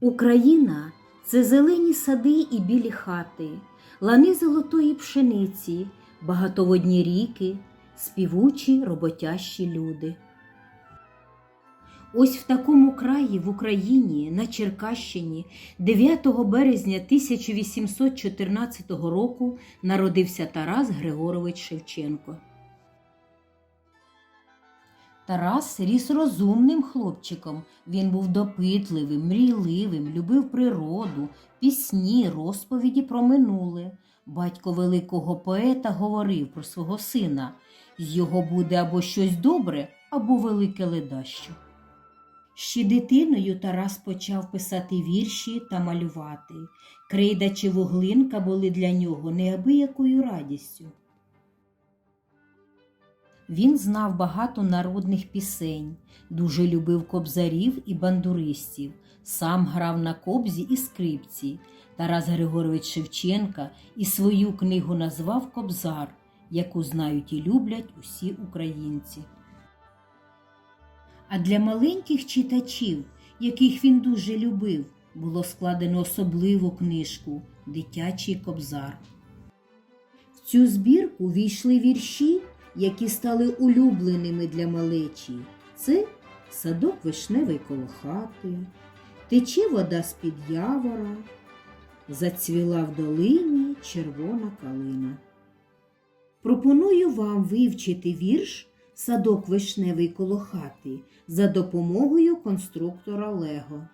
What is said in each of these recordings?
Україна це зелені сади і білі хати, лани золотої пшениці, багатоводні ріки, співучі роботящі люди. Ось в такому краї в Україні на Черкащині 9 березня 1814 року народився Тарас Григорович Шевченко. Тарас ріс розумним хлопчиком. Він був допитливим, мрійливим, любив природу, пісні, розповіді про минуле. Батько великого поета говорив про свого сина з його буде або щось добре, або велике ледащо. Ще дитиною Тарас почав писати вірші та малювати. Крейда чи вуглинка були для нього неабиякою радістю. Він знав багато народних пісень, дуже любив кобзарів і бандуристів, сам грав на кобзі і скрипці. Тарас Григорович Шевченка і свою книгу назвав Кобзар, яку знають і люблять усі українці. А для маленьких читачів, яких він дуже любив, було складено особливу книжку Дитячий кобзар. В цю збірку війшли вірші, які стали улюбленими для малечі. Це садок вишневий коло хати, тече вода з-під явора, зацвіла в долині червона калина. Пропоную вам вивчити вірш Садок вишневий коло хати за допомогою конструктора Лего.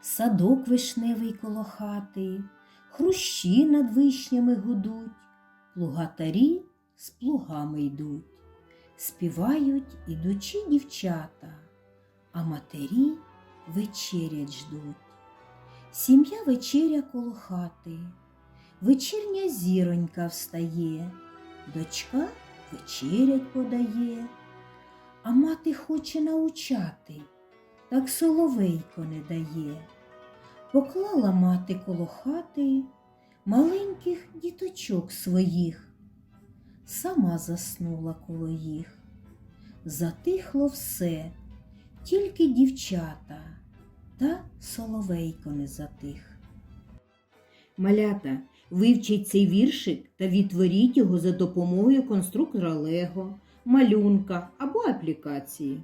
Садок вишневий коло хати, хрущі над вишнями гудуть, плугатарі з плугами йдуть, співають ідучі дівчата, а матері вечерять ждуть. Сім'я вечеря коло хати, вечірня зіронька встає, дочка вечерять подає, а мати хоче научати, так соловейко не дає. Поклала мати коло хати маленьких діточок своїх, сама заснула коло їх. Затихло все, тільки дівчата, та соловейко не затих. Малята, вивчіть цей віршик та відтворіть його за допомогою конструктора Лего, малюнка або аплікації.